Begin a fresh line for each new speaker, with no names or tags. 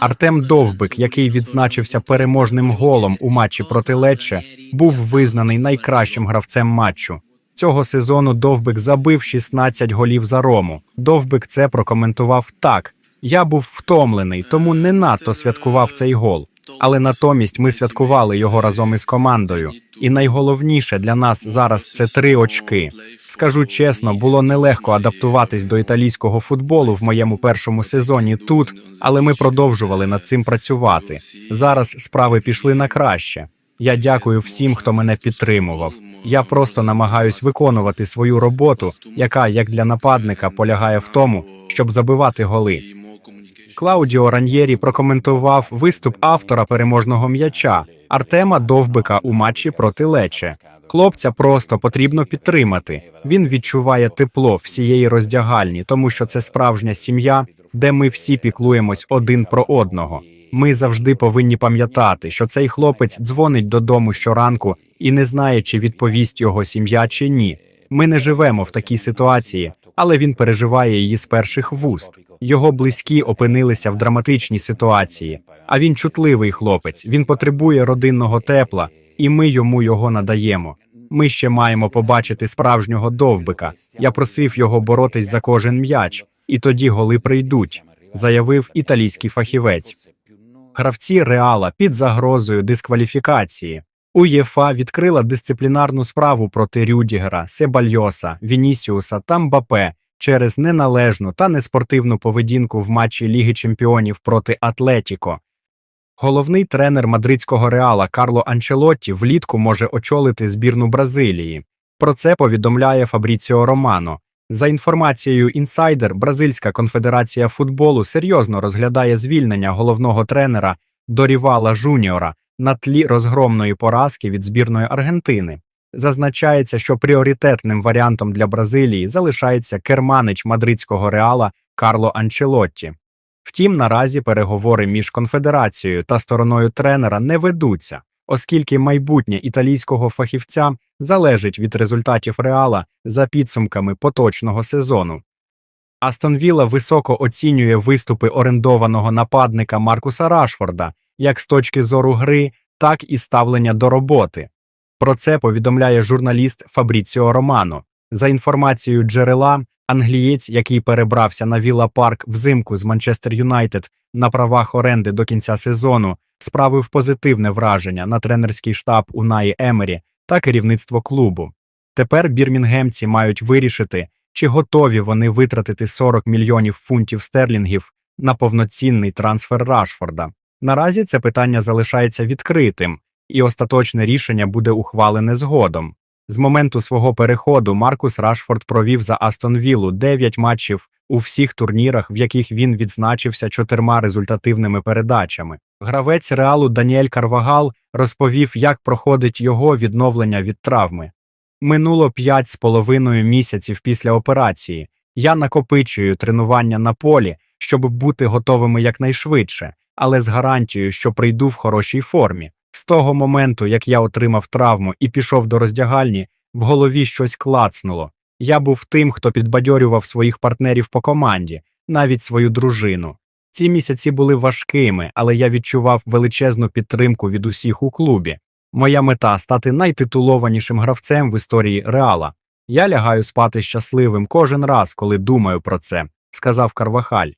Артем Довбик, який відзначився переможним голом у матчі проти Лечче, був визнаний найкращим гравцем матчу. Цього сезону Довбик забив 16 голів за Рому. Довбик це прокоментував так: я був втомлений, тому не надто святкував цей гол. Але натомість ми святкували його разом із командою. І найголовніше для нас зараз це три очки. Скажу чесно, було нелегко адаптуватись до італійського футболу в моєму першому сезоні тут, але ми продовжували над цим працювати. Зараз справи пішли на краще. Я дякую всім, хто мене підтримував. Я просто намагаюсь виконувати свою роботу, яка, як для нападника, полягає в тому, щоб забивати голи. Клаудіо Раньєрі прокоментував виступ автора переможного м'яча Артема Довбика у матчі проти Лече. Хлопця просто потрібно підтримати. Він відчуває тепло всієї роздягальні, тому що це справжня сім'я, де ми всі піклуємось один про одного. Ми завжди повинні пам'ятати, що цей хлопець дзвонить додому щоранку і не знає, чи відповість його сім'я чи ні. Ми не живемо в такій ситуації, але він переживає її з перших вуст. Його близькі опинилися в драматичній ситуації. А він чутливий хлопець. Він потребує родинного тепла, і ми йому його надаємо. Ми ще маємо побачити справжнього довбика. Я просив його боротись за кожен м'яч, і тоді голи прийдуть, заявив італійський фахівець. Гравці Реала під загрозою дискваліфікації. УЄФА відкрила дисциплінарну справу проти Рюдігера, Себальйоса, Вінісіуса та Мбапе через неналежну та неспортивну поведінку в матчі Ліги Чемпіонів проти Атлетіко. Головний тренер мадридського Реала Карло Анчелотті влітку може очолити збірну Бразилії. Про це повідомляє Фабріціо Романо. За інформацією інсайдер, Бразильська конфедерація футболу серйозно розглядає звільнення головного тренера Дорівала Жуніора на тлі розгромної поразки від збірної Аргентини. Зазначається, що пріоритетним варіантом для Бразилії залишається керманич мадридського реала Карло Анчелотті. Втім, наразі переговори між конфедерацією та стороною тренера не ведуться, оскільки майбутнє італійського фахівця залежить від результатів реала за підсумками поточного сезону. Астон Вілла високо оцінює виступи орендованого нападника Маркуса Рашфорда як з точки зору гри, так і ставлення до роботи. Про це повідомляє журналіст Фабріціо Романо. За інформацією джерела, англієць, який перебрався на Вілла Парк взимку з Манчестер Юнайтед на правах оренди до кінця сезону, справив позитивне враження на тренерський штаб Унаї Емері та керівництво клубу. Тепер бірмінгемці мають вирішити, чи готові вони витратити 40 мільйонів фунтів стерлінгів на повноцінний трансфер Рашфорда. Наразі це питання залишається відкритим, і остаточне рішення буде ухвалене згодом. З моменту свого переходу Маркус Рашфорд провів за Астон Віллу 9 матчів у всіх турнірах, в яких він відзначився чотирма результативними передачами. Гравець реалу Даніель Карвагал розповів, як проходить його відновлення від травми. Минуло п'ять з половиною місяців після операції. Я накопичую тренування на полі, щоб бути готовими якнайшвидше, але з гарантією, що прийду в хорошій формі. З того моменту, як я отримав травму і пішов до роздягальні, в голові щось клацнуло. Я був тим, хто підбадьорював своїх партнерів по команді, навіть свою дружину. Ці місяці були важкими, але я відчував величезну підтримку від усіх у клубі. Моя мета стати найтитулованішим гравцем в історії Реала. Я лягаю спати щасливим кожен раз, коли думаю про це, сказав Карвахаль.